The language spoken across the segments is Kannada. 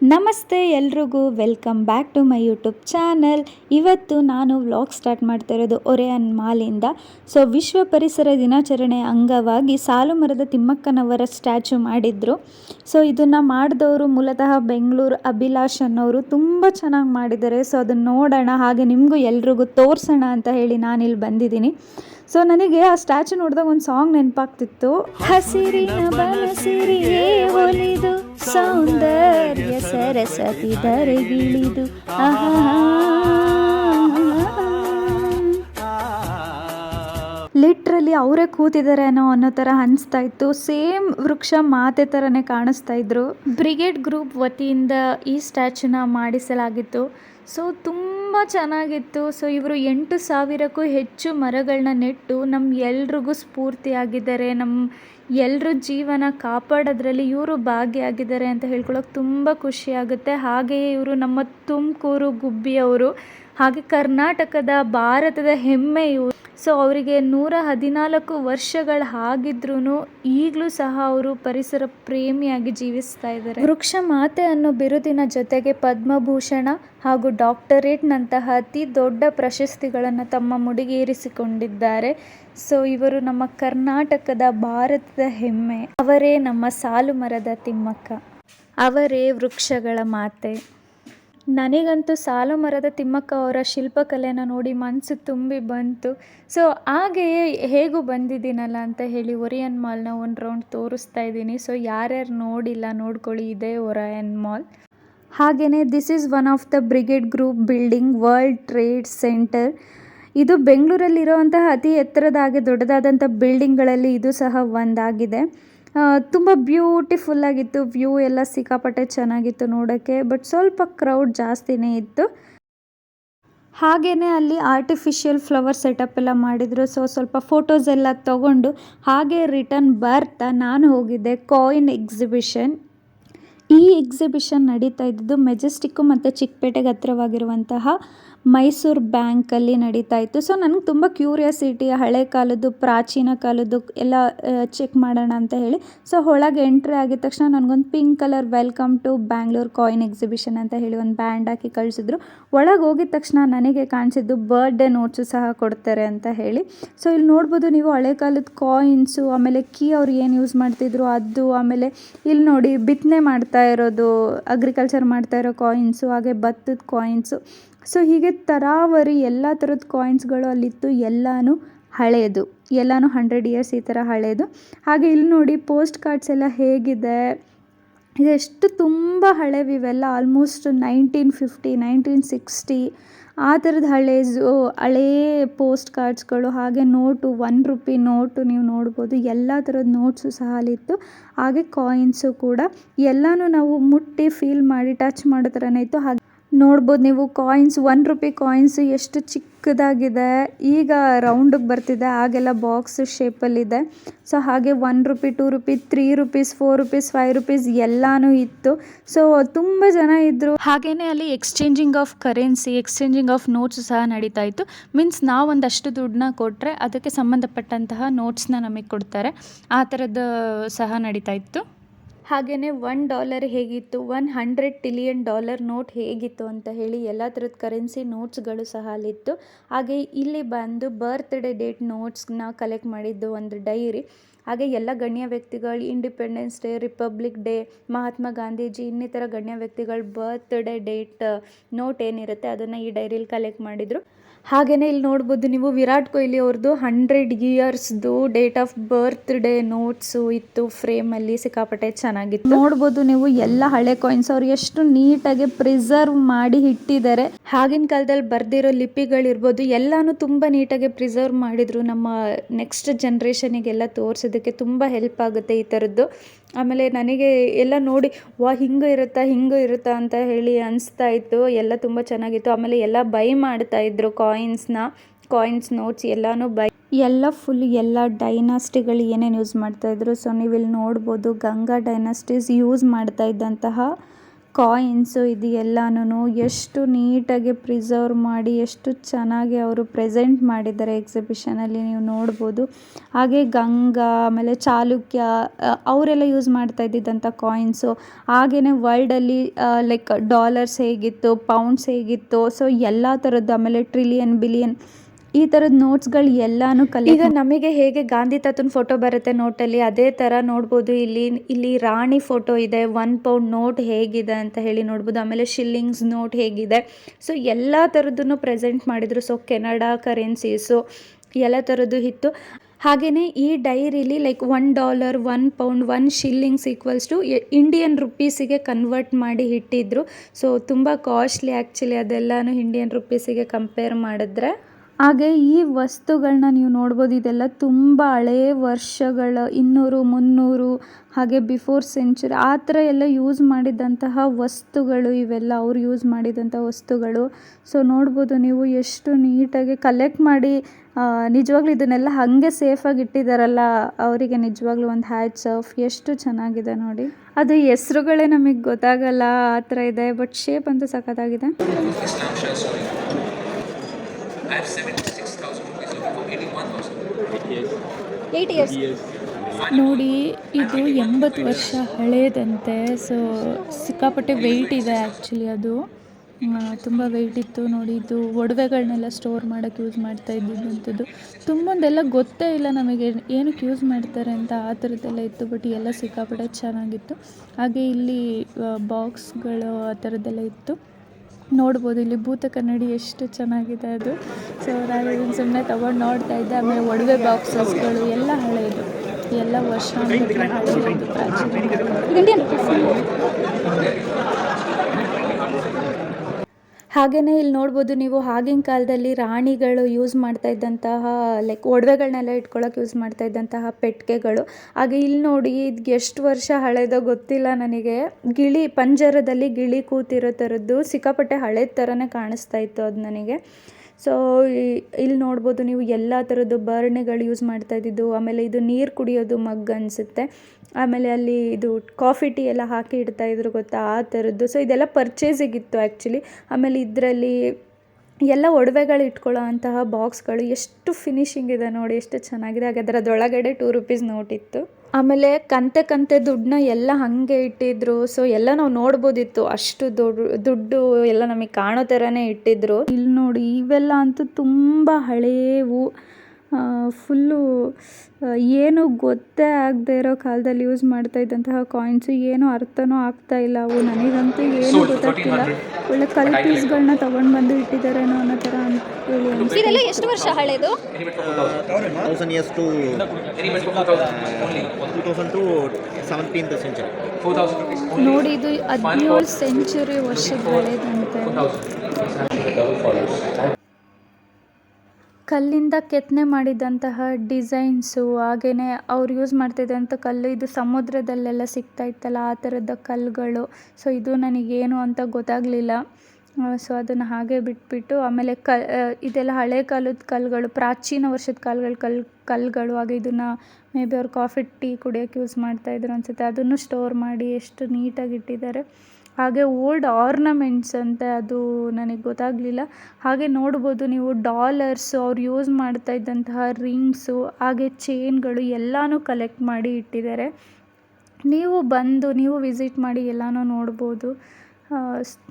ನಮಸ್ತೆ ಎಲ್ರಿಗೂ, welcome back to my YouTube channel. ಇವತ್ತು ನಾನು ವ್ಲಾಗ್ ಸ್ಟಾರ್ಟ್ ಮಾಡ್ತಾ ಇರೋದು ಒರೆಯನ್ ಮಾಲಿಂದ. ಸೊ, ವಿಶ್ವ ಪರಿಸರ ದಿನಾಚರಣೆ ಅಂಗವಾಗಿ ಸಾಲು ಮರದ ತಿಮ್ಮಕ್ಕನವರ ಸ್ಟ್ಯಾಚು ಮಾಡಿದ್ರು. ಸೊ, ಇದನ್ನು ಮಾಡಿದವರು ಮೂಲತಃ ಬೆಂಗಳೂರು ಅಭಿಲಾಷ್ ಅನ್ನೋರು ತುಂಬ ಚೆನ್ನಾಗಿ ಮಾಡಿದ್ದಾರೆ. ಸೊ, ಅದನ್ನು ನೋಡೋಣ, ಹಾಗೆ ನಿಮಗೂ ಎಲ್ರಿಗೂ ತೋರಿಸೋಣ ಅಂತ ಹೇಳಿ ನಾನಿಲ್ಲಿ ಬಂದಿದ್ದೀನಿ. ಸೊ ನನಗೆ ಆ ಸ್ಟ್ಯಾಚು ನೋಡಿದಾಗ ಒಂದು ಸಾಂಗ್ ನೆನಪಾಗ್ತಿತ್ತು ಹಸಿರಿನ ಬನಸಿರಿಯೇ ಒಲಿದು ಸೌಂದರ್ಯ ಸರಸತಿ ಧರೆಗಿಳಿದು ಲಿಟ್ರಲಿ ಅವರೇ ಕೂತಿದ್ದಾರೆ ಅನ್ನೋ ಅನ್ನೋ ಥರ ಅನಿಸ್ತಾ ಇತ್ತು ಸೇಮ್ ವೃಕ್ಷ ಮಾತೆ ಥರನೇ ಕಾಣಿಸ್ತಾ ಇದ್ರು ಬ್ರಿಗೇಡ್ ಗ್ರೂಪ್ ವತಿಯಿಂದ ಈ ಸ್ಟ್ಯಾಚುನ ಮಾಡಿಸಲಾಗಿತ್ತು ಸೊ ತುಂಬ ಚೆನ್ನಾಗಿತ್ತು. ಸೊ, ಇವರು ಎಂಟು ಸಾವಿರಕ್ಕೂ ಹೆಚ್ಚು ಮರಗಳನ್ನ ನೆಟ್ಟು ನಮ್ಮ ಎಲ್ರಿಗೂ ಸ್ಫೂರ್ತಿಯಾಗಿದ್ದಾರೆ. ನಮ್ಮ ಎಲ್ಲರ ಜೀವನ ಕಾಪಾಡೋದ್ರಲ್ಲಿ ಇವರು ಭಾಗಿಯಾಗಿದ್ದಾರೆ ಅಂತ ಹೇಳ್ಕೊಳ್ಳೋಕೆ ತುಂಬ ಖುಷಿಯಾಗುತ್ತೆ ಹಾಗೆಯೇ ಇವರು ನಮ್ಮ ತುಮಕೂರು ಗುಬ್ಬಿಯವರು, ಹಾಗೆ ಕರ್ನಾಟಕದ ಭಾರತದ ಹೆಮ್ಮೆ ಇವರು. ಸೊ ಅವರಿಗೆ ನೂರ ಹದಿನಾಲ್ಕು ವರ್ಷಗಳು ಆಗಿದ್ರೂ ಈಗಲೂ ಸಹ ಅವರು ಪರಿಸರ ಪ್ರೇಮಿಯಾಗಿ ಜೀವಿಸ್ತಾ ಇದ್ದಾರೆ. ವೃಕ್ಷ ಮಾತೆ ಅನ್ನೋ ಬಿರುದಿನ ಜೊತೆಗೆ ಪದ್ಮಭೂಷಣ ಹಾಗೂ ಡಾಕ್ಟರೇಟ್ನಂತಹ ಅತಿ ದೊಡ್ಡ ಪ್ರಶಸ್ತಿಗಳನ್ನು ತಮ್ಮ ಮುಡಿಗೇರಿಸಿಕೊಂಡಿದ್ದಾರೆ ಸೊ ಇವರು ನಮ್ಮ ಕರ್ನಾಟಕದ ಭಾರತದ ಹೆಮ್ಮೆ. ಅವರೇ ನಮ್ಮ ಸಾಲು ಮರದ ತಿಮ್ಮಕ್ಕ. ಅವರೇ ವೃಕ್ಷಗಳ ಮಾತೆ. ನನಗಂತೂ ಸಾಲು ಮರದ ತಿಮ್ಮಕ್ಕ ಅವರ ಶಿಲ್ಪಕಲೆನ ನೋಡಿ ಮನಸ್ಸು ತುಂಬಿ ಬಂತು. ಸೊ ಹಾಗೆಯೇ ಹೇಗೂ ಬಂದಿದ್ದೀನಲ್ಲ ಅಂತ ಹೇಳಿ ಒರಿಯನ್ ಮಾಲ್ನ ಒಂದು ರೌಂಡ್ ತೋರಿಸ್ತಾ ಇದ್ದೀನಿ. ಸೊ ಯಾರ್ಯಾರು ನೋಡಿಲ್ಲ ನೋಡ್ಕೊಳ್ಳಿ, ಇದೇ ಒರಯನ್ ಮಾಲ್ ಹಾಗೆಯೇ this is one of the Brigade group building world trade centre ಇದು ಬೆಂಗಳೂರಲ್ಲಿರುವಂತಹ ಅತಿ ಎತ್ತರದ ಹಾಗೆ ದೊಡ್ಡದಾದಂಥ ಬಿಲ್ಡಿಂಗ್ಗಳಲ್ಲಿ ಇದು ಸಹ ಒಂದಾಗಿದೆ. ತುಂಬ ಬ್ಯೂಟಿಫುಲ್ ಆಗಿತ್ತು. ವ್ಯೂ ಎಲ್ಲ ಸಿಕ್ಕಾಪಟ್ಟೆ ಚೆನ್ನಾಗಿತ್ತು ನೋಡೋಕ್ಕೆ ಬಟ್ ಸ್ವಲ್ಪ ಕ್ರೌಡ್ ಜಾಸ್ತಿನೇ ಇತ್ತು. ಹಾಗೆಯೇ ಅಲ್ಲಿ ಆರ್ಟಿಫಿಷಿಯಲ್ ಫ್ಲವರ್ ಸೆಟಪ್ ಎಲ್ಲ ಮಾಡಿದರು. ಸೊ ಸ್ವಲ್ಪ ಫೋಟೋಸ್ ಎಲ್ಲ ತೊಗೊಂಡು ಹಾಗೆ ರಿಟರ್ನ್ ಬರ್ತಾ ನಾನು ಹೋಗಿದ್ದೆ ಕಾಯಿನ್ ಎಕ್ಸಿಬಿಷನ್ ಈ ಎಕ್ಸಿಬಿಷನ್ ನಡೀತಾ ಇದ್ದಿದ್ದು ಮೆಜೆಸ್ಟಿಕ್ಕು ಮತ್ತು ಚಿಕ್ಕಪೇಟೆಗೆ ಹತ್ತಿರವಾಗಿರುವಂತಹ ಮೈಸೂರು ಬ್ಯಾಂಕಲ್ಲಿ ನಡೀತಾ ಇತ್ತು. ಸೊ ನನಗೆ ತುಂಬ ಕ್ಯೂರಿಯಾಸಿಟಿ ಹಳೆ ಕಾಲದ್ದು, ಪ್ರಾಚೀನ ಕಾಲದ್ದು ಎಲ್ಲ ಚೆಕ್ ಮಾಡೋಣ ಅಂತ ಹೇಳಿ. ಸೊ ಒಳಗೆ ಎಂಟ್ರಿ ಆಗಿದ ತಕ್ಷಣ ನನಗೊಂದು pink colour welcome to Bangalore coin exhibition ಅಂತ ಹೇಳಿ ಒಂದು ಬ್ಯಾಂಡ್ ಹಾಕಿ ಕಳಿಸಿದ್ರು. ಒಳಗೆ ಹೋಗಿದ ತಕ್ಷಣ ನನಗೆ ಕಾಣಿಸಿದ್ದು ಬರ್ಡೇ ನೋಟ್ಸು ಸಹ ಕೊಡ್ತಾರೆ ಅಂತ ಹೇಳಿ. ಸೊ ಇಲ್ಲಿ ನೋಡ್ಬೋದು ನೀವು ಹಳೆ ಕಾಲದ ಕಾಯಿನ್ಸು ಆಮೇಲೆ ಕೀ ಅವ್ರು ಏನು ಯೂಸ್ ಮಾಡ್ತಿದ್ರು, ಅದು, ಆಮೇಲೆ ಇಲ್ಲಿ ನೋಡಿ ಬಿತ್ತನೆ ಮಾಡ್ತಾ ಇರೋದು ಅಗ್ರಿಕಲ್ಚರ್ ಮಾಡ್ತಾ ಇರೋ ಕಾಯಿನ್ಸು ಹಾಗೆ ಭತ್ತದ ಕಾಯಿನ್ಸು ಸೊ ಹೀಗೆ ತರಾವರಿ ಎಲ್ಲ ಥರದ ಕಾಯಿನ್ಸ್ಗಳು ಅಲ್ಲಿತ್ತು. ಎಲ್ಲನೂ ಹಳೆಯದು ಎಲ್ಲನೂ ಹಂಡ್ರೆಡ್ ಇಯರ್ಸ್ ಈ ಥರ ಹಳೆಯದು ಹಾಗೆ ಇಲ್ಲಿ ನೋಡಿ ಪೋಸ್ಟ್ ಕಾರ್ಡ್ಸ್ ಎಲ್ಲ ಹೇಗಿದೆ. ಇದೆಷ್ಟು ತುಂಬ ಹಳೆವು ಇವೆಲ್ಲ almost nineteen fifty nineteen sixty ಆ ಥರದ ಹಳೇದು ಹಳೇ ಪೋಸ್ಟ್ ಕಾರ್ಡ್ಸ್ಗಳು ಹಾಗೆ ನೋಟು ಒನ್ ರುಪಿ ನೋಟು ನೀವು ನೋಡ್ಬೋದು. ಎಲ್ಲ ಥರದ ನೋಟ್ಸು ಸಹ ಅಲ್ಲಿತ್ತು. ಹಾಗೆ ಕಾಯಿನ್ಸು ಕೂಡ. ಎಲ್ಲನೂ ನಾವು ಮುಟ್ಟಿ ಫೀಲ್ ಮಾಡಿ ಟಚ್ ಮಾಡೋ ಥರನೇ ಇತ್ತು. ಹಾಗೆ ನೋಡ್ಬೋದು ನೀವು ಕಾಯಿನ್ಸ್ ಒನ್ ರುಪಿ ಕಾಯಿನ್ಸ್ ಎಷ್ಟು ಚಿಕ್ಕದಾಗಿದೆ. ಈಗ ರೌಂಡಿಗೆ ಬರ್ತಿದೆ ಆಗೆಲ್ಲ ಬಾಕ್ಸ್ ಶೇಪಲ್ಲಿದೆ ಸೊ ಹಾಗೆ one rupee two rupee three rupees four rupees five rupees ಎಲ್ಲಾನು ಇತ್ತು. ಸೊ ತುಂಬ ಜನ ಇದ್ದರು ಹಾಗೆಯೇ ಅಲ್ಲಿ exchanging of currency exchanging of notes ಸಹ ನಡೀತಾ ಇತ್ತು. ಮೀನ್ಸ್ ನಾವು ಒಂದಷ್ಟು ದುಡ್ಡನ್ನ ಕೊಟ್ಟರೆ ಅದಕ್ಕೆ ಸಂಬಂಧಪಟ್ಟಂತಹ ನೋಟ್ಸ್ನ ನಮಗೆ ಕೊಡ್ತಾರೆ. ಆ ಥರದ್ದು ಸಹ ನಡೀತಾ ಇತ್ತು. ಹಾಗೆಯೇ ಒನ್ ಡಾಲರ್ ಹೇಗಿತ್ತು? One hundred trillion dollar note ಹೇಗಿತ್ತು ಅಂತ ಹೇಳಿ ಎಲ್ಲ ಥರದ ಕರೆನ್ಸಿ ನೋಟ್ಸ್ಗಳು ಸಹ ಅಲ್ಲಿತ್ತು. ಹಾಗೆ ಇಲ್ಲಿ ಬಂದು ಬರ್ತ್ಡೇ ಡೇಟ್ ನೋಟ್ಸ್ನ ಕಲೆಕ್ಟ್ ಮಾಡಿದ್ದು ಒಂದು ಡೈರಿ ಹಾಗೆ ಎಲ್ಲ ಗಣ್ಯ ವ್ಯಕ್ತಿಗಳು independence day republic day Mahatma Gandhiji ಇನ್ನಿತರ ಗಣ್ಯ ವ್ಯಕ್ತಿಗಳ ಬರ್ತ್ಡೇ ಡೇಟ್ ನೋಟ್ ಏನಿರುತ್ತೆ ಅದನ್ನು ಈ ಡೈರಿಲಿ ಕಲೆಕ್ಟ್ ಮಾಡಿದರು. ಹಾಗೆಯೇ ಇಲ್ಲಿ ನೋಡ್ಬೋದು ನೀವು ವಿರಾಟ್ ಕೊಹ್ಲಿ ಅವ್ರದ್ದು hundred ಇಯರ್ಸ್ದು date of birth day notes ಇತ್ತು ಫ್ರೇಮಲ್ಲಿ ಸಿಕ್ಕಾಪಟ್ಟೆ ಚೆನ್ನಾಗಿತ್ತು. ನೋಡ್ಬೋದು ನೀವು ಎಲ್ಲ ಹಳೆ ಕಾಯಿನ್ಸ್ ಅವ್ರು ಎಷ್ಟು ನೀಟಾಗಿ ಪ್ರಿಸರ್ವ್ ಮಾಡಿ ಇಟ್ಟಿದ್ದಾರೆ. ಆಗಿನ ಕಾಲದಲ್ಲಿ ಬರ್ದಿರೋ ಲಿಪಿಗಳಿರ್ಬೋದು, ಎಲ್ಲಾನು ತುಂಬ ನೀಟಾಗಿ ಪ್ರಿಸರ್ವ್ ಮಾಡಿದ್ರು ನಮ್ಮ ನೆಕ್ಸ್ಟ್ ಜನ್ರೇಷನಿಗೆಲ್ಲ ತೋರಿಸೋದಕ್ಕೆ ತುಂಬ ಹೆಲ್ಪ್ ಆಗುತ್ತೆ ಈ ಥರದ್ದು ಆಮೇಲೆ ನನಗೆ ಎಲ್ಲ ನೋಡಿ ವಾ ಹಿಂಗೆ ಇರುತ್ತಾ ಹಿಂಗೆ ಇರುತ್ತಾ ಅಂತ ಹೇಳಿ ಅನಿಸ್ತಾ ಇತ್ತು. ಎಲ್ಲ ತುಂಬ ಚೆನ್ನಾಗಿತ್ತು. ಆಮೇಲೆ ಎಲ್ಲ ಬೈ ಮಾಡ್ತಾ ಇದ್ರು ಕಾಯಿನ್ಸ್ನ ಕಾಯಿನ್ಸ್ ನೋಟ್ಸ್ ಎಲ್ಲನೂ ಬೈ. ಎಲ್ಲ ಫುಲ್ ಎಲ್ಲ ಡೈನಾಸ್ಟಿಗಳು ಏನೇನು ಯೂಸ್ ಮಾಡ್ತಾಯಿದ್ರು ಸೊ ನೀವು ಇಲ್ಲಿ ನೋಡ್ಬೋದು ಗಂಗಾ ಡೈನಾಸ್ಟೀಸ್ ಯೂಸ್ ಮಾಡ್ತಾ ಇದ್ದಂತಹ ಕಾಯಿನ್ಸು ಇದು ಎಲ್ಲನೂ ಎಷ್ಟು ನೀಟಾಗಿ ಪ್ರಿಸರ್ವ್ ಮಾಡಿ, ಎಷ್ಟು ಚೆನ್ನಾಗಿ ಅವರು ಪ್ರೆಸೆಂಟ್ ಮಾಡಿದ್ದಾರೆ ಎಕ್ಸಿಬಿಷನಲ್ಲಿ ನೀವು ನೋಡ್ಬೋದು. ಹಾಗೆ ಗಂಗಾ, ಆಮೇಲೆ ಚಾಲುಕ್ಯ ಅವರೆಲ್ಲ ಯೂಸ್ ಮಾಡ್ತಾ ಇದ್ದಿದ್ದಂಥ ಕಾಯಿನ್ಸು. ಹಾಗೆಯೇ ವರ್ಲ್ಡಲ್ಲಿ ಲೈಕ್ ಡಾಲರ್ಸ್ ಹೇಗಿತ್ತು, ಪೌಂಡ್ಸ್ ಹೇಗಿತ್ತು, ಸೊ ಎಲ್ಲ ಥರದ್ದು, ಆಮೇಲೆ ಟ್ರಿಲಿಯನ್, ಬಿಲಿಯನ್ ಈ ಥರದ ನೋಟ್ಸ್ಗಳು ಎಲ್ಲಾನು ಕಲಿ ಈಗ ನಮಗೆ ಹೇಗೆ ಗಾಂಧಿ ತಾತನ ಫೋಟೋ ಬರುತ್ತೆ ನೋಟಲ್ಲಿ ಅದೇ ಥರ ನೋಡ್ಬೋದು. ಇಲ್ಲಿ ಇಲ್ಲಿ ರಾಣಿ ಫೋಟೋ ಇದೆ ಒನ್ ಪೌಂಡ್ ನೋಟ್ ಹೇಗಿದೆ ಅಂತ ಹೇಳಿ ನೋಡ್ಬೋದು. ಆಮೇಲೆ ಶಿಲ್ಲಿಂಗ್ಸ್ ನೋಟ್ ಹೇಗಿದೆ. ಸೊ ಎಲ್ಲ ಥರದ್ದನ್ನು ಪ್ರೆಸೆಂಟ್ ಮಾಡಿದರು. ಸೊ ಕೆನಡಾ ಕರೆನ್ಸೀಸು ಎಲ್ಲ ಥರದ್ದು ಇತ್ತು. ಹಾಗೆಯೇ ಈ ಡೈರಿಲಿ like one dollar one pound one shillings equals to Indian ರುಪೀಸಿಗೆ convert ಮಾಡಿ ಇಟ್ಟಿದ್ರು. ಸೊ ತುಂಬ ಕಾಸ್ಟ್ಲಿ ಆ್ಯಕ್ಚುಲಿ ಅದೆಲ್ಲನೂ ಇಂಡಿಯನ್ ರುಪೀಸಿಗೆ ಕಂಪೇರ್ ಮಾಡಿದ್ರೆ. ಹಾಗೆ ಈ ವಸ್ತುಗಳನ್ನ ನೀವು ನೋಡ್ಬೋದು, ಇದೆಲ್ಲ ತುಂಬ ಹಳೇ ವರ್ಷಗಳ ಇನ್ನೂರು, ಮುನ್ನೂರು, ಹಾಗೆ ಬಿಫೋರ್ ಸೆಂಚುರಿ ಆ ಥರ ಎಲ್ಲ ಯೂಸ್ ಮಾಡಿದಂತಹ ವಸ್ತುಗಳು ಇವೆಲ್ಲ, ಅವ್ರು ಯೂಸ್ ಮಾಡಿದಂಥ ವಸ್ತುಗಳು. ಸೊ ನೋಡ್ಬೋದು ನೀವು ಎಷ್ಟು ನೀಟಾಗಿ ಕಲೆಕ್ಟ್ ಮಾಡಿ ನಿಜವಾಗ್ಲೂ ಇದನ್ನೆಲ್ಲ ಹಾಗೆ ಸೇಫಾಗಿ ಇಟ್ಟಿದ್ದಾರಲ್ಲ ಅವರಿಗೆ ನಿಜವಾಗ್ಲೂ ಒಂದು ಹ್ಯಾಚ್ ಆಫ್ ಎಷ್ಟು ಚೆನ್ನಾಗಿದೆ ನೋಡಿ. ಅದು ಹೆಸ್ರುಗಳೇ ನಮಗೆ ಗೊತ್ತಾಗಲ್ಲ ಆ ಥರ ಇದೆ ಬಟ್ ಶೇಪ್ ಅಂತೂ ಸಖತ್ತಾಗಿದೆ. I have 76,000 rupees looking for 81,000. Eight years ನೋಡಿ ಇದು ಎಂಬತ್ತು ವರ್ಷ ಹಳೇದಂತೆ ಸೊ ಸಿಕ್ಕಾಪಟ್ಟೆ ವೆಯ್ಟ್ ಇದೆ ಆ್ಯಕ್ಚುಲಿ ಅದು. ತುಂಬ ವೆಯ್ಟ್ ಇತ್ತು ನೋಡಿ ಇದು ಒಡವೆಗಳನ್ನೆಲ್ಲ ಸ್ಟೋರ್ ಮಾಡೋಕ್ಕೆ ಯೂಸ್ ಮಾಡ್ತಾ ಇದ್ದಿದ್ದಂಥದ್ದು ತುಂಬೊಂದೆಲ್ಲ ಗೊತ್ತೇ ಇಲ್ಲ ನಮಗೆ ಏನಕ್ಕೆ ಯೂಸ್ ಮಾಡ್ತಾರೆ ಅಂತ ಆ ಥರದ್ದೆಲ್ಲ ಇತ್ತು ಬಟ್ ಎಲ್ಲ ಸಿಕ್ಕಾಪಟ್ಟೆ ಚೆನ್ನಾಗಿತ್ತು. ಹಾಗೆ ಇಲ್ಲಿ ಬಾಕ್ಸ್ಗಳು ಆ ಥರದ್ದೆಲ್ಲ ಇತ್ತು. ನೋಡ್ಬೋದು, ಇಲ್ಲಿ ಭೂತ ಕನ್ನಡಿ ಎಷ್ಟು ಚೆನ್ನಾಗಿದೆ ಅದು. ಸೊ ನಾನು ಇದನ್ನು ಸುಮ್ಮನೆ ತೊಗೊಂಡು ನೋಡ್ತಾ ಇದ್ದೆ. ಆಮೇಲೆ ಒಡವೆ ಬಾಕ್ಸಸ್ಗಳು ಎಲ್ಲ ಹಳೆಯದು ಎಲ್ಲ ವರ್ಷ ಪ್ರಾಚೀನ ಹಾಗೆಯೇ ಇಲ್ಲಿ ನೋಡ್ಬೋದು ನೀವು ಆಗಿನ ಕಾಲದಲ್ಲಿ ರಾಣಿಗಳು ಯೂಸ್ ಮಾಡ್ತಾ ಇದ್ದಂತಹ ಲೈಕ್ ಒಡವೆಗಳನ್ನೆಲ್ಲ ಇಟ್ಕೊಳ್ಳೋಕೆ ಯೂಸ್ ಮಾಡ್ತಾ ಇದ್ದಂತಹ ಪೆಟ್ಟಿಗೆಗಳು ಹಾಗೆ ಇಲ್ಲಿ ನೋಡಿ ಇದು ಎಷ್ಟು ವರ್ಷ ಹಳೇದೋ ಗೊತ್ತಿಲ್ಲ ನನಗೆ. ಗಿಳಿ, ಪಂಜರದಲ್ಲಿ ಗಿಳಿ ಕೂತಿರೋ ಥರದ್ದು ಸಿಕ್ಕಾಪಟ್ಟೆ ಹಳೇದ ಥರನೇ ಕಾಣಿಸ್ತಾ ಇತ್ತು ಅದು ನನಗೆ. ಸೊ ಇಲ್ಲಿ ನೋಡ್ಬೋದು ನೀವು ಎಲ್ಲ ಥರದ್ದು ಬರ್ಣೆಗಳು ಯೂಸ್ ಮಾಡ್ತಾ ಇದ್ದಿದ್ದು, ಆಮೇಲೆ ಇದು ನೀರು ಕುಡಿಯೋದು ಮಗ್ ಅನಿಸುತ್ತೆ. ಆಮೇಲೆ ಅಲ್ಲಿ ಇದು ಕಾಫಿ ಟೀ ಎಲ್ಲ ಹಾಕಿ ಇಡ್ತಾ ಇದ್ರು ಗೊತ್ತಾ, ಆ ಥರದ್ದು ಸೊ ಇದೆಲ್ಲ ಪರ್ಚೇಸಿಗಿತ್ತು ಆ್ಯಕ್ಚುಲಿ ಆಮೇಲೆ ಇದರಲ್ಲಿ ಎಲ್ಲ ಒಡವೆಗಳು ಇಟ್ಕೊಳ್ಳೋ ಅಂತಹ ಬಾಕ್ಸ್ಗಳು ಎಷ್ಟು ಫಿನಿಶಿಂಗ್ ಇದೆ ನೋಡಿ, ಎಷ್ಟು ಚೆನ್ನಾಗಿದೆ. ಹಾಗೆ ಅದರದೊಳಗಡೆ ಟೂ ರುಪೀಸ್ ನೋಟ್ ಇತ್ತು. ಆಮೇಲೆ ಕಂತೆ ಕಂತೆ ದುಡ್ಡನ್ನ ಎಲ್ಲ ಹಾಗೆ ಇಟ್ಟಿದ್ರು. ಸೊ ಎಲ್ಲ ನಾವು ನೋಡ್ಬೋದಿತ್ತು. ಅಷ್ಟು ದುಡ್ಡು ದುಡ್ಡು ಎಲ್ಲ ನಮಗೆ ಕಾಣೋ ಥರನೇ ಇಟ್ಟಿದ್ರು. ಇಲ್ಲಿ ನೋಡಿ ಇವೆಲ್ಲ ಅಂತೂ ತುಂಬ ಹಳೇವು. ಫುಲ್ಲು ಏನು ಗೊತ್ತೇ ಆಗದೆ ಇರೋ ಕಾಲದಲ್ಲಿ ಯೂಸ್ ಮಾಡ್ತಾ ಇದ್ದಂತಹ ಕಾಯಿನ್ಸು ಏನು ಅರ್ಥನೂ ಆಗ್ತಾ ಇಲ್ಲ ಅವು ನನಗಂತೂ ಏನು ಗೊತ್ತಾಗ್ತಿಲ್ಲ ಒಳ್ಳೆ ಕಲ್ ಪೀಸ್ಗಳನ್ನ ತೊಗೊಂಡು ಬಂದು ಇಟ್ಟಿದ್ದಾರೇನೋ ಅನ್ನೋ ಥರ ಅಂತ ಹೇಳಿ ಇದೆಲ್ಲ ಎಷ್ಟು ವರ್ಷ ಹಳೆಯದು thousand years to Any meant for 4,000 only. two thousand to seventeenth century. 4,000 rupees ನೋಡಿ ಇದು ಹದಿನೇಳು ಸೆಂಚುರಿ ವರ್ಷದ ಹಳೆಯದಂತೆ 4,000. Double follows. ಕಲ್ಲಿಂದ ಕೆತ್ತನೆ ಮಾಡಿದಂತಹ ಡಿಸೈನ್ಸು ಹಾಗೆಯೇ ಅವ್ರು ಯೂಸ್ ಮಾಡ್ತಿದ್ದಂಥ ಕಲ್ಲು, ಇದು ಸಮುದ್ರದಲ್ಲೆಲ್ಲ ಸಿಗ್ತಾ ಇತ್ತಲ್ಲ, ಆ ಥರದ ಕಲ್ಲುಗಳು. ಸೊ ಇದು ನನಗೇನು ಅಂತ ಗೊತ್ತಾಗಲಿಲ್ಲ. ಸೊ ಅದನ್ನು ಹಾಗೆ ಬಿಟ್ಬಿಟ್ಟು, ಆಮೇಲೆ ಕ ಇದೆಲ್ಲ ಹಳೆ ಕಾಲದ ಕಲ್ಲುಗಳು, ಪ್ರಾಚೀನ ವರ್ಷದ ಕಾಲಗಳ ಕಲ್, ಕಲ್ಲುಗಳು, ಹಾಗೆ ಇದನ್ನು ಮೇ ಬಿ ಅವ್ರು ಕಾಫಿ, ಟೀ ಕುಡಿಯೋಕ್ಕೆ ಯೂಸ್ ಮಾಡ್ತಾಯಿದ್ರು ಅನಿಸುತ್ತೆ. ಅದನ್ನು ಸ್ಟೋರ್ ಮಾಡಿ ಎಷ್ಟು ನೀಟಾಗಿ ಇಟ್ಟಿದ್ದಾರೆ. ಹಾಗೆ ಓಲ್ಡ್ ಆರ್ನಮೆಂಟ್ಸ್ ಅಂತೆ ಅದು ನನಗೆ ಗೊತ್ತಾಗಲಿಲ್ಲ. ಹಾಗೆ ನೋಡ್ಬೋದು ನೀವು ಡಾಲರ್ಸು ಅವ್ರು ಯೂಸ್ ಮಾಡ್ತಾ ಇದ್ದಂತಹ ರಿಂಗ್ಸು, ಹಾಗೆ ಚೈನ್ಗಳು ಎಲ್ಲನೂ ಕಲೆಕ್ಟ್ ಮಾಡಿ ಇಟ್ಟಿದ್ದಾರೆ. ನೀವು ಬಂದು ನೀವು ವಿಸಿಟ್ ಮಾಡಿ ಎಲ್ಲನೂ ನೋಡ್ಬೋದು.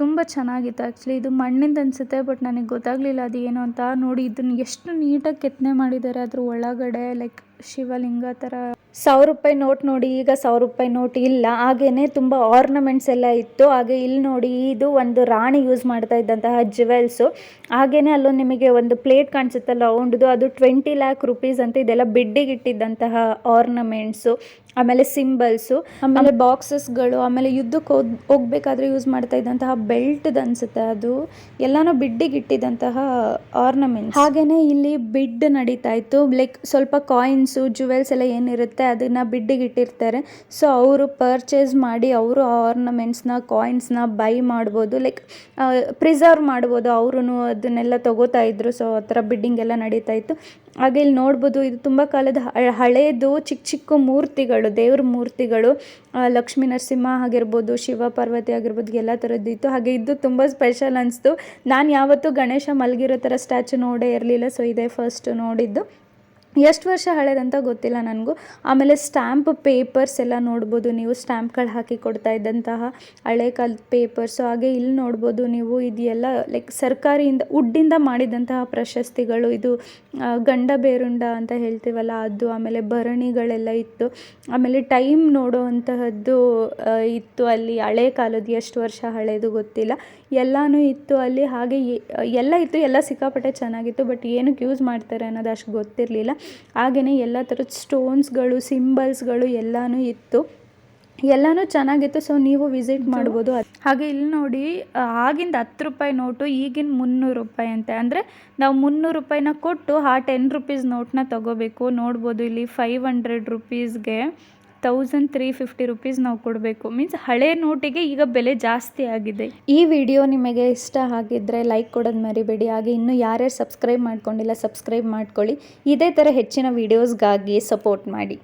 ತುಂಬ ಚೆನ್ನಾಗಿತ್ತು ಆ್ಯಕ್ಚುಲಿ ಇದು ಮಣ್ಣಿಂದ ಅನಿಸುತ್ತೆ, ಬಟ್ ನನಗೆ ಗೊತ್ತಾಗಲಿಲ್ಲ ಅದು ಏನು ಅಂತ. ನೋಡಿ ಇದನ್ನು ಎಷ್ಟು ನೀಟಾಗಿ ಕೆತ್ತನೆ ಮಾಡಿದ್ದಾರೆ ಅದ್ರ ಒಳಗಡೆ, ಲೈಕ್ ಶಿವಲಿಂಗ ಥರ ಸಾವಿರ ರೂಪಾಯಿ ನೋಟ್ ನೋಡಿ, ಈಗ ಸಾವಿರ ರೂಪಾಯಿ ನೋಟ್ ಇಲ್ಲ. ಹಾಗೇನೆ ತುಂಬ ಆರ್ನಮೆಂಟ್ಸ್ ಎಲ್ಲ ಇತ್ತು. ಹಾಗೆ ಇಲ್ಲಿ ನೋಡಿ, ಇದು ಒಂದು ರಾಣಿ ಯೂಸ್ ಮಾಡ್ತಾ ಇದ್ದಂತಹ ಜುವೆಲ್ಸು ಹಾಗೆಯೇ ಅಲ್ಲೊಂದು ನಿಮಗೆ ಒಂದು ಪ್ಲೇಟ್ ಕಾಣಿಸುತ್ತಲ್ಲ ರೌಂಡ್ದು ಅದು ಟ್ವೆಂಟಿ ಲ್ಯಾಕ್ ರುಪೀಸ್ ಅಂತ ಇದೆಲ್ಲ ಬಿಡ್ಡಿಗೆ ಇಟ್ಟಿದ್ದಂತಹ ಆರ್ನಮೆಂಟ್ಸು ಆಮೇಲೆ ಸಿಂಬಲ್ಸು ಆಮೇಲೆ ಬಾಕ್ಸಸ್ಗಳು ಆಮೇಲೆ ಯುದ್ಧಕ್ಕೆ ಹೋಗ್ ಹೋಗ್ಬೇಕಾದ್ರೆ ಯೂಸ್ ಮಾಡ್ತಾ ಇದ್ದಂತಹ ಬೆಲ್ಟ್ದು ಅನ್ಸುತ್ತೆ ಅದು. ಎಲ್ಲಾನು ಬಿಡ್ಡಿಗೆ ಇಟ್ಟಿದ್ದಂತಹ ಆರ್ನಮೆಂಟ್ಸ್ ಹಾಗೇನೆ ಇಲ್ಲಿ ಬಿಡ್ ನಡೀತಾ ಇತ್ತು. ಲೈಕ್ ಸ್ವಲ್ಪ ಕಾಯಿನ್ಸು ಜುವೆಲ್ಸ್ ಎಲ್ಲ ಏನಿರುತ್ತೆ ಅದನ್ನ ಬಿಡ್ಡಿಗೆ ಇಟ್ಟಿರ್ತಾರೆ. ಸೊ ಅವರು ಪರ್ಚೇಸ್ ಮಾಡಿ ಅವರು ಆರ್ನಮೆಂಟ್ಸ್ನ ಕಾಯಿನ್ಸ್ನ ಬೈ ಮಾಡ್ಬೋದು. ಲೈಕ್ ಪ್ರಿಸರ್ವ್ ಮಾಡ್ಬೋದು. ಅವರು ಅದನ್ನೆಲ್ಲ ತಗೋತಾ ಇದ್ರು. ಸೊ ಆ ಥರ ಬಿಡ್ಡಿಂಗ್ ಎಲ್ಲ ನಡೀತಾ ಇತ್ತು. ಹಾಗೆ ಇಲ್ಲಿ ನೋಡ್ಬೋದು ಇದು ತುಂಬ ಕಾಲದ ಹಳೆಯದು ಹಳೇದು ಚಿಕ್ಕ ಚಿಕ್ಕ ಮೂರ್ತಿಗಳು. ದೇವ್ರ ಮೂರ್ತಿಗಳು ಲಕ್ಷ್ಮೀ ನರಸಿಂಹ ಆಗಿರ್ಬೋದು, ಶಿವ ಪಾರ್ವತಿ ಆಗಿರ್ಬೋದು, ಎಲ್ಲ ಥರದ್ದು ಇತ್ತು. ಹಾಗೆ ಇದು ತುಂಬ ಸ್ಪೆಷಲ್ ಅನಿಸ್ತು. ನಾನು ಯಾವತ್ತೂ ಗಣೇಶ ಮಲಗಿರೋ ಥರ ಸ್ಟ್ಯಾಚು ನೋಡೇ ಇರಲಿಲ್ಲ. ಸೊ ಇದೇ ಫಸ್ಟ್ ನೋಡಿದ್ದು. ಎಷ್ಟು ವರ್ಷ ಹಳೇದಂತ ಗೊತ್ತಿಲ್ಲ ನನಗೂ. ಆಮೇಲೆ ಸ್ಟ್ಯಾಂಪ್ ಪೇಪರ್ಸ್ ಎಲ್ಲ ನೋಡ್ಬೋದು ನೀವು ಸ್ಟ್ಯಾಂಪ್ಗಳು ಹಾಕಿ ಕೊಡ್ತಾ ಇದ್ದಂತಹ ಹಳೆ ಕಾಲದ ಪೇಪರ್ಸು, ಹಾಗೆ ಇಲ್ಲಿ ನೋಡ್ಬೋದು ನೀವು ಇದೆಲ್ಲ ಲೈಕ್ ಸರ್ಕಾರಿಯಿಂದ ವುಡ್ಡಿಂದ ಮಾಡಿದಂತಹ ಪ್ರಶಸ್ತಿಗಳು ಇದು ಗಂಡ ಬೇರುಂಡ ಅಂತ ಹೇಳ್ತೀವಲ್ಲ ಅದು, ಆಮೇಲೆ ಭರಣಿಗಳೆಲ್ಲ ಇತ್ತು. ಆಮೇಲೆ ಟೈಮ್ ನೋಡುವಂತಹದ್ದು ಇತ್ತು ಅಲ್ಲಿ, ಹಳೆ ಕಾಲದ್ದು ಎಷ್ಟು ವರ್ಷ ಹಳೇದು ಗೊತ್ತಿಲ್ಲ. ಎಲ್ಲನೂ ಇತ್ತು ಅಲ್ಲಿ, ಹಾಗೆ ಎಲ್ಲ ಇತ್ತು, ಎಲ್ಲ ಸಿಕ್ಕಾಪಟ್ಟೆ ಚೆನ್ನಾಗಿತ್ತು, ಬಟ್ ಏನಕ್ಕೆ ಯೂಸ್ ಮಾಡ್ತಾರೆ ಅನ್ನೋದು ಅಷ್ಟು ಗೊತ್ತಿರಲಿಲ್ಲ. ಹಾಗೆಯೇ ಎಲ್ಲ ಥರದ ಸ್ಟೋನ್ಸ್ಗಳು ಸಿಂಬಲ್ಸ್ಗಳು ಎಲ್ಲನೂ ಇತ್ತು. ಎಲ್ಲನೂ ಚೆನ್ನಾಗಿತ್ತು ಸೊ ನೀವು ವಿಸಿಟ್ ಮಾಡ್ಬೋದು. ಹಾಗೆ ಇಲ್ಲಿ ನೋಡಿ ಆಗಿಂದ ಹತ್ತು ರೂಪಾಯಿ ನೋಟು ಈಗಿನ ಮುನ್ನೂರು ರೂಪಾಯಿ ಅಂತೆ. ಅಂದರೆ ನಾವು ಮುನ್ನೂರು ರೂಪಾಯಿನ ಕೊಟ್ಟು ಆ ಟೆನ್ ರುಪೀಸ್ ನೋಟ್ನ ತಗೋಬೇಕು. ನೋಡ್ಬೋದು ಇಲ್ಲಿ ಫೈವ್ ಹಂಡ್ರೆಡ್ ರುಪೀಸ್ಗೆ ತೌಸಂಡ್ ತ್ರೀ ಫಿಫ್ಟಿ ರುಪೀಸ್ ನಾವು ಕೊಡಬೇಕು. ಮೀನ್ಸ್ ಹಳೆ ನೋಟಿಗೆ ಈಗ ಬೆಲೆ ಜಾಸ್ತಿ ಆಗಿದೆ. ಈ ವಿಡಿಯೋ ನಿಮಗೆ ಇಷ್ಟ ಆಗಿದ್ದರೆ ಲೈಕ್ ಕೊಡೋದು ಮರಿಬೇಡಿ. ಹಾಗೆ ಇನ್ನು ಯಾರ್ಯಾರು ಸಬ್ಸ್ಕ್ರೈಬ್ ಮಾಡ್ಕೊಂಡಿಲ್ಲ ಸಬ್ಸ್ಕ್ರೈಬ್ ಮಾಡ್ಕೊಳ್ಳಿ. ಇದೇ ಥರ ಹೆಚ್ಚಿನ ವೀಡಿಯೋಸ್ಗಾಗಿ ಸಪೋರ್ಟ್ ಮಾಡಿ.